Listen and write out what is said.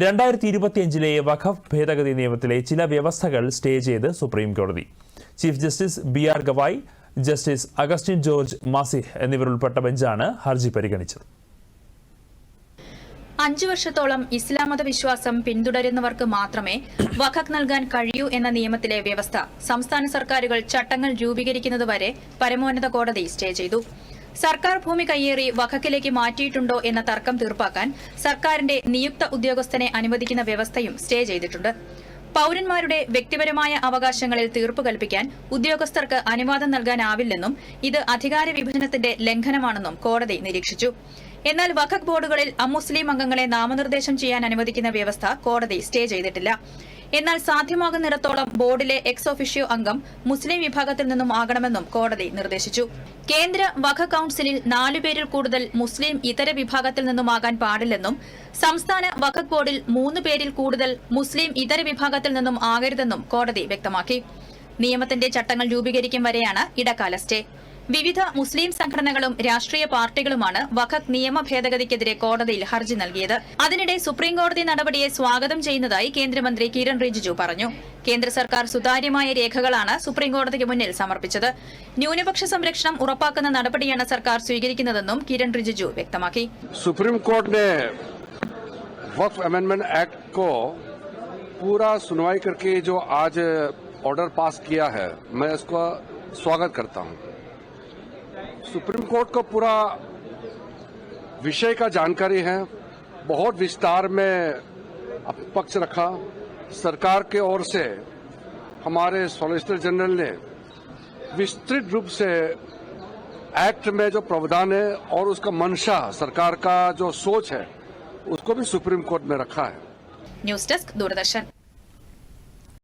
രണ്ടായിരത്തി ഇരുപത്തിയഞ്ചിലെ വഖഫ് ഭേദഗതി നിയമത്തിലെ ചില വ്യവസ്ഥകൾ സ്റ്റേ ചെയ്ത് സുപ്രീം കോടതി. Chief justice B R Gavai justice Augustine George Masih എന്നിവരുൾപ്പെട്ട ബെഞ്ചാണ് ഹർജി പരിഗണിച്ചത്. അഞ്ചു വർഷത്തോളം ഇസ്ലാം മത വിശ്വാസം പിന്തുടരുന്നവർക്ക് മാത്രമേ വഖഫ് നൽകാൻ കഴിയൂ എന്ന നിയമത്തിലെ വ്യവസ്ഥ സംസ്ഥാന സർക്കാരുകൾ ചട്ടങ്ങൾ രൂപീകരിക്കുന്നതുവരെ പരമോന്നത കോടതി സ്റ്റേ ചെയ്തു. സർക്കാർ ഭൂമി കയ്യേറി വഖക്കിലേക്ക് മാറ്റിയിട്ടുണ്ടോ എന്ന തർക്കം തീർപ്പാക്കാൻ സർക്കാരിന്റെ നിയുക്ത ഉദ്യോഗസ്ഥനെ അനുവദിക്കുന്ന വ്യവസ്ഥയും സ്റ്റേ ചെയ്തിട്ടുണ്ട്. പൌരന്മാരുടെ വ്യക്തിപരമായ അവകാശങ്ങളിൽ തീർപ്പ് കൽപ്പിക്കാൻ ഉദ്യോഗസ്ഥർക്ക് അനുവാദം നൽകാനാവില്ലെന്നും ഇത് അധികാര വിഭജനത്തിന്റെ ലംഘനമാണെന്നും കോടതി നിരീക്ഷിച്ചു. എന്നാൽ വഖഖ് ബോർഡുകളിൽ അമുസ്ലിം അംഗങ്ങളെ നാമനിർദ്ദേശം ചെയ്യാൻ അനുവദിക്കുന്ന വ്യവസ്ഥ കോടതി സ്റ്റേ ചെയ്തിട്ടില്ല. എന്നാൽ സാധ്യമാകുന്നിടത്തോളം ബോർഡിലെ എക്സ് ഓഫീഷ്യോ അംഗം മുസ്ലിം വിഭാഗത്തിൽ നിന്നും ആകണമെന്നും കോടതി നിർദ്ദേശിച്ചു. കേന്ദ്ര വഖ കൌൺസിലിൽ നാലുപേരിൽ കൂടുതൽ മുസ്ലിം ഇതര വിഭാഗത്തിൽ നിന്നുമാകാൻ പാടില്ലെന്നും സംസ്ഥാന വഖഫ് ബോർഡിൽ മൂന്ന് പേരിൽ കൂടുതൽ മുസ്ലിം ഇതര വിഭാഗത്തിൽ നിന്നും ആകരുതെന്നും കോടതി വ്യക്തമാക്കി. നിയമത്തിന്റെ ചട്ടങ്ങൾ രൂപീകരിക്കും വരെയാണ് ഇടക്കാല സ്റ്റേ. വിവിധ മുസ്ലിം സംഘടനകളും രാഷ്ട്രീയ പാർട്ടികളുമാണ് വഖഫ് നിയമ ഭേദഗതിക്കെതിരെ കോടതിയിൽ ഹർജി നൽകിയത് അതിനിടെ സുപ്രീം കോടതി നടപടിയെ സ്വാഗതം ചെയ്യുന്നതായി കേന്ദ്രമന്ത്രി കിരൺ റിജിജു പറഞ്ഞു കേന്ദ്ര സർക്കാർ സുതാര്യമായ രേഖകളാണ് സുപ്രീം കോടതിക്ക് മുന്നിൽ സമർപ്പിച്ചത് ന്യൂനപക്ഷ സംരക്ഷണം ഉറപ്പാക്കുന്ന നടപടിയാണ് സർക്കാർ സ്വീകരിക്കുന്നതെന്നും കിരൺ റിജിജു വ്യക്തമാക്കി सुप्रीम कोर्ट ने वक्फ अमेंडमेंट एक्ट को पूरा सुनवाई करके जो आज ऑर्डर पास किया है मैं इसका स्वागत करता हूं सुप्रीम कोर्ट को पूरा विषय का जानकारी है। बहुत विस्तार में पक्ष रखा। सरकार के ओर से हमारे सॉलिसिटर जनरल ने विस्तृत रूप से एक्ट में जो प्रावधान है और उसका मंशा सरकार का जो सोच है, उसको भी सुप्रीम कोर्ट में रखा है। News desk, Doordarshan.